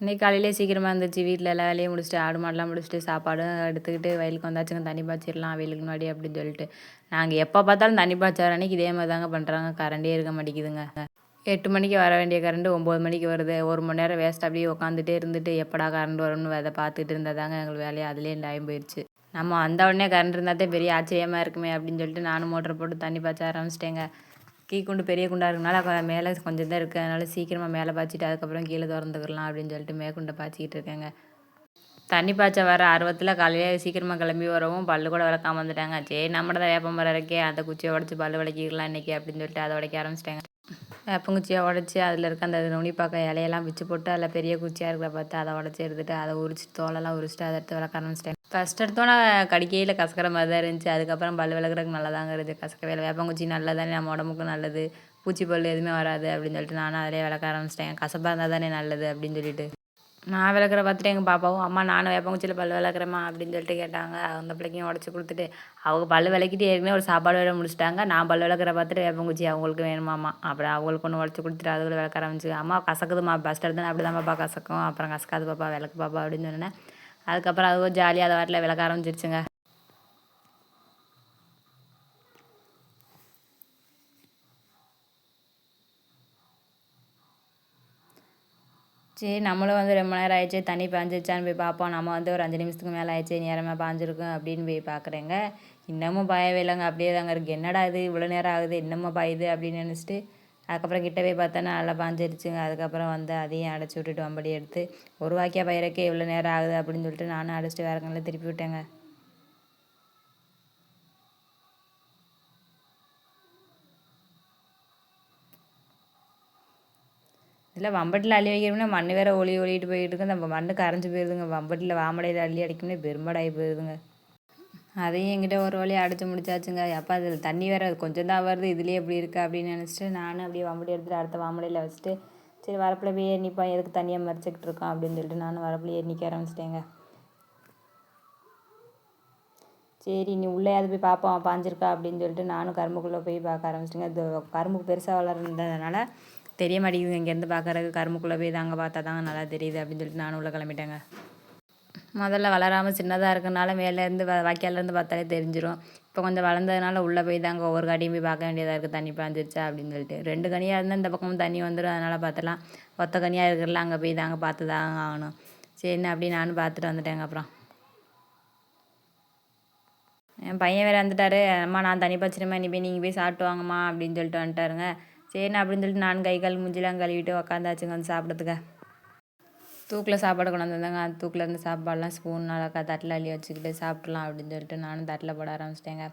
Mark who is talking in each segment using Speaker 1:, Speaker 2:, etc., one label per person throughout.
Speaker 1: இன்னைக்கு காலையிலே சீக்கிரமாக இருந்துச்சு வீட்டில் எல்லா வேலையும் முடிச்சுட்டு ஆடு மாடெலாம் முடிச்சுட்டு சாப்பாடும் எடுத்துக்கிட்டு வயலுக்கு வந்தாச்சுங்க தண்ணி பாய்ச்சிடலாம் வெயிலுக்கு முன்னாடி அப்படின்னு சொல்லிட்டு. நாங்கள் எப்போ பார்த்தாலும் தண்ணி பாய்ச்சார் அன்னைக்கு இதே மாதிரி தாங்க பண்ணுறாங்க கரண்டே இருக்க மாட்டேங்குதுங்க. எட்டு மணிக்கு வர வேண்டிய கரண்ட் ஒம்பது மணிக்கு வருது. ஒரு மணி நேரம் வேஸ்ட் அப்படியே உட்காந்துட்டே இருந்துட்டு எப்படா கரண்ட் வரும்னு அதை பார்த்துட்டு இருந்தால் தாங்க எங்களுக்கு வேலையை அதுலேயே டைம் போயிடுச்சு நம்ம வந்த உடனே கரண்ட் இருந்தால் தான் பெரிய ஆச்சரியமாக இருக்குமே அப்படின்னு சொல்லிட்டு நானும் மோட்டர் போட்டு தண்ணி பாய்ச்ச ஆரம்பிச்சிட்டேங்க. கீ குண்டு பெரிய குண்டாக இருக்கனால மேலே கொஞ்சம் தான் இருக்குது அதனால் சீக்கிரமாக மேலே பாய்ச்சிட்டு அதுக்கப்புறம் கீழே திறந்துக்கலாம் அப்படின்னு சொல்லிட்டு மேற்குண்டை பாய்ச்சிக்கிட்டு இருக்கேங்க. தண்ணி பாய்ச்ச வர ஆர்வத்தில் காலையில் சீக்கிரமாக கிளம்பி வரவும் பல்லு கூட விளக்காம வந்துட்டாங்க. சரி நம்மள தான் வேப்ப மரம் இருக்கே அந்த குச்சியை உடச்சி பல்லு விளக்கிக்கலாம் இன்றைக்கி அப்படின்னு சொல்லிட்டு அதை உடைக்க ஆரம்பிச்சிட்டாங்க. வேப்பங்குச்சியை உடச்சி அதில் இருக்க அந்த நுனிப்பாக்க இலையெல்லாம் வச்சு போட்டு அதில் பெரிய குச்சியாக இருக்கிற பார்த்து அதை உடச்சி எடுத்துட்டு அதை உரிச்சு தோலெல்லாம் உரிச்சிட்டு அதை எடுத்து விளக்க ஆரம்பிச்சிட்டேன் ஃபஸ்ட் எடுத்தோன்னே கடிக்கையில் கசக்கிற மாதிரி தான் இருந்துச்சு. அதுக்கப்புறம் பல் விளக்குறதுக்கு நல்லா தாங்க இருந்துச்சு. கசக்கவே இல்லை. வேப்பங்குச்சி நல்லதானே? நம்ம உடம்புக்கும் நல்லது. பூச்சி பல் எதுவுமே வராது அப்படின்னு சொல்லிட்டு நானும் அதிலே விளக்க ஆரம்பிச்சிட்டேன். கசப்பாக இருந்தால் தானே நல்லது அப்படின்னு சொல்லிட்டு. நான் விளக்குற பார்த்துட்டு எங்கள் பாப்பாவும் அம்மா நானும் வேப்பங்குச்சியில் பல் விளக்குறேம்மா அப்படின்னு சொல்லிட்டு கேட்டாங்க. அந்த பிள்ளைக்கும் உடச்சி கொடுத்துட்டு அவங்க பல் விளக்கிட்டு ஏற்கனவே ஒரு சாப்பாடு வேலை முடிச்சிட்டாங்க. நான் பல் விளக்குற பார்த்துட்டு வேப்பங்குச்சி அவங்களுக்கு வேணுமாம்மா. அப்புறம் அவங்களுக்கு ஒன்று உடச்சி கொடுத்துட்டு அதுக்குள்ள விளக்க ஆரம்பிச்சு அம்மா கசக்குதுமா ஃபஸ்ட் எடுத்தேன் அப்படி தான் பாப்பா கசக்கும். அப்புறம் கசக்காது பாப்பா. விளக்கு பாப்பா அப்படின்னு சொன்னேன். அதுக்கப்புறம் அதுவும் ஜாலியாக அதை வாட்டில் விளக்க ஆரம்பிச்சிருச்சுங்க. சரி நம்மளும் வந்து ரொம்ப நேரம் ஆயிடுச்சு. தண்ணி பாஞ்சிருச்சான்னு போய் பார்ப்போம். நம்ம வந்து ஒரு அஞ்சு நிமிஷத்துக்கு மேலே ஆயிடுச்சு. நேரமாக பாஞ்சிருக்கும் அப்படின்னு போய் பார்க்குறேங்க. இன்னமும் பாயவே இல்லைங்க. அப்படியே தாங்க இருக்குது என்னடா இது? இவ்வளோ நேரம் ஆகுது. இன்னமும் பாயுது? அப்படின்னு நினச்சிட்டு அதுக்கப்புறம் கிட்ட போய் பார்த்தோன்னா நல்லா பாஞ்சிருச்சுங்க. அதுக்கப்புறம் வந்து அதையும் அடைச்சி விட்டுட்டு வம்படி எடுத்து ஒரு வாக்கியா பயிரக்கே இவ்வளோ நேரம் ஆகுது அப்படின்னு சொல்லிட்டு நானும் அடைச்சிட்டு வேறு திருப்பி விட்டேங்க. இதில் வம்பட்டில் அள்ளி வைக்கணும்னா மண் வேற ஒளி ஒளிட்டு போயிட்டு இருக்கு. நம்ம மண்ணு கரைஞ்சி போயிருதுங்க. வம்பட்டில் வாமடையில் அள்ளி அடிக்கணும்னா பெரும்பாடாகி போயிருதுங்க. அதையும் என்கிட்ட ஒரு வழியாக அடித்து முடிச்சாச்சுங்க. அப்போ அதில் தண்ணி வேறு கொஞ்சம் தான் வருது. இதுலேயே எப்படி இருக்கா அப்படின்னு நினச்சிட்டு நானும் அப்படியே வம்படி எடுத்துகிட்டு அடுத்த வாமடையில் வச்சுட்டு சரி வரப்பில் போய் எண்ணிப்பான் எதுக்கு தண்ணியாக மறைச்சிக்கிட்டு இருக்கோம் அப்படின்னு சொல்லிட்டு நானும் வரப்பில் எண்ணிக்க ஆரம்பிச்சிட்டேங்க. சரி நீ உள்ளேயாவது போய் பார்ப்போம் பாஞ்சிருக்கா அப்படின்னு சொல்லிட்டு நானும் கரும்புக்குள்ளே போய் பார்க்க ஆரம்பிச்சிட்டேங்க. இது கரும்புக்கு பெருசாக வளர்ந்ததுனால தெரிய மாட்டேங்குது இங்கேருந்து பார்க்குறதுக்கு கரும்புக்குள்ளே போய் தாங்க பார்த்தா தாங்க நல்லா தெரியுது அப்படின்னு சொல்லிட்டு நானும் உள்ளே கிளம்பிட்டேங்க. முதல்ல வளராமல் சின்னதாக இருக்கனால மேலேருந்து வ வாய்க்காலேருந்து பார்த்தாலே தெரிஞ்சிடும் இப்போ கொஞ்சம் வளர்ந்ததுனால உள்ளே போய் தாங்க ஒவ்வொரு காடியும் போய் பார்க்க வேண்டியதாக இருக்குது தண்ணி பாய்ஞ்சிருச்சா அப்படின்னு சொல்லிட்டு. ரெண்டு கனியாக இருந்தால் இந்த பக்கமும் தண்ணி வந்துடும் அதனால் பார்த்தலாம் ஒத்த கனியாக இருக்கிறல அங்கே போய் தாங்க பார்த்து தாங்க ஆகணும். சரின்னு அப்படி நானும் பார்த்துட்டு வந்துட்டேங்க அப்புறம். என் பையன் வேறு வந்துட்டாரு. அம்மா நான் தண்ணி பச்சிருமா நீ போய் நீங்கள் போய் சாப்பிட்டு வாங்கம்மா அப்படின்னு சொல்லிட்டு வந்துட்டாருங்க. சரிண்ணா அப்படின்னு சொல்லிட்டு நான் கை கால் முஞ்சிலாம் கழுவிட்டு உக்காந்தாச்சுங்க வந்து சாப்பிட்றதுக்கு. தூக்கில் சாப்பாடு கொண்டு வந்திருந்தாங்க. அந்த தூக்கில் இருந்து சாப்பாடுலாம் ஸ்பூன் அழகாக தட்டில் அள்ளி வச்சுக்கிட்டு சாப்பிட்லாம் அப்படின்னு சொல்லிட்டு நானும் தட்டில் போட ஆரம்பிச்சிட்டேங்க.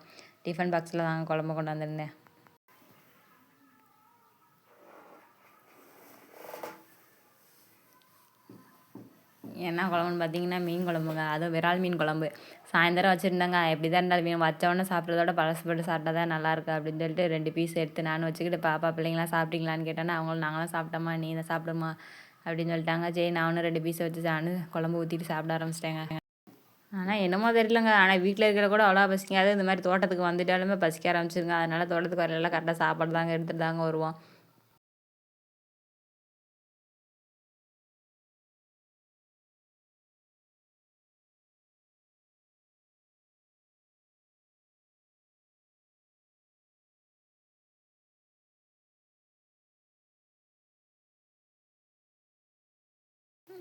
Speaker 1: டிஃபன் பாக்ஸில் தாங்க குழம்பு கொண்டு வந்திருந்தேன். என்ன குழம்புன்னு பார்த்தீங்கன்னா மீன் குழம்புங்க. அதுவும் விரால் மீன் குழம்பு. சாயந்தரம் வச்சுருந்தாங்க. எப்படி தான் இருந்தாலும் மீன் வச்சவொடனே சாப்பிட்றதோட பழசுப்பட்டு சாப்பிட்டா தான் நல்லாயிருக்கு அப்படின்னு சொல்லிட்டு ரெண்டு பீஸ் எடுத்து நானும் வச்சுக்கிட்டு பாப்பா பிள்ளைங்களாம் சாப்பிட்டீங்களான்னு கேட்டேன்னா அவங்களும் நாங்களாம் சாப்பிட்டோமா? நீ தான் சாப்பிடுமா? அப்படின்னு சொல்லிட்டாங்க. சரி நானும் ரெண்டு பீஸ் வச்சு நான் குழம்பு ஊற்றிட்டு சாப்பிட ஆரம்பிச்சிட்டேங்க. ஆனால் என்னமோ தெரியலங்க. ஆனால் வீட்டில் இருக்கிற கூட அவ்வளோ பசிக்காது. இந்த மாதிரி தோட்டத்துக்கு வந்துட்டாலுமே பசிக்க ஆரம்பிச்சிருங்க. அதனால் தோட்டத்துக்கு வரலாம் கரெக்டாக சாப்பாடு தாங்க எடுத்துகிட்டு தாங்க வருவோம்.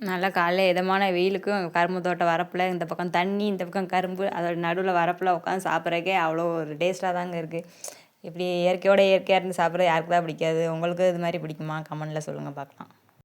Speaker 1: நல்லா காலைல இதமான வெயிலுக்கும் கரும்பு தோட்டம் வரப்பில் இந்த பக்கம் தண்ணி இந்த பக்கம் கரும்பு அதோட நடுவில் வரப்பில் உட்காந்து சாப்பிட்றக்கே அவ்வளோ ஒரு டேஸ்ட்டாக தாங்க இருக்குது இப்படி இயற்கையோட இயற்கையாக இருந்து சாப்பிட்றது யாருக்கு தான் பிடிக்காது? உங்களுக்கு இது மாதிரி பிடிக்குமா? கமெண்டில் சொல்லுங்கள் பார்க்கலாம்.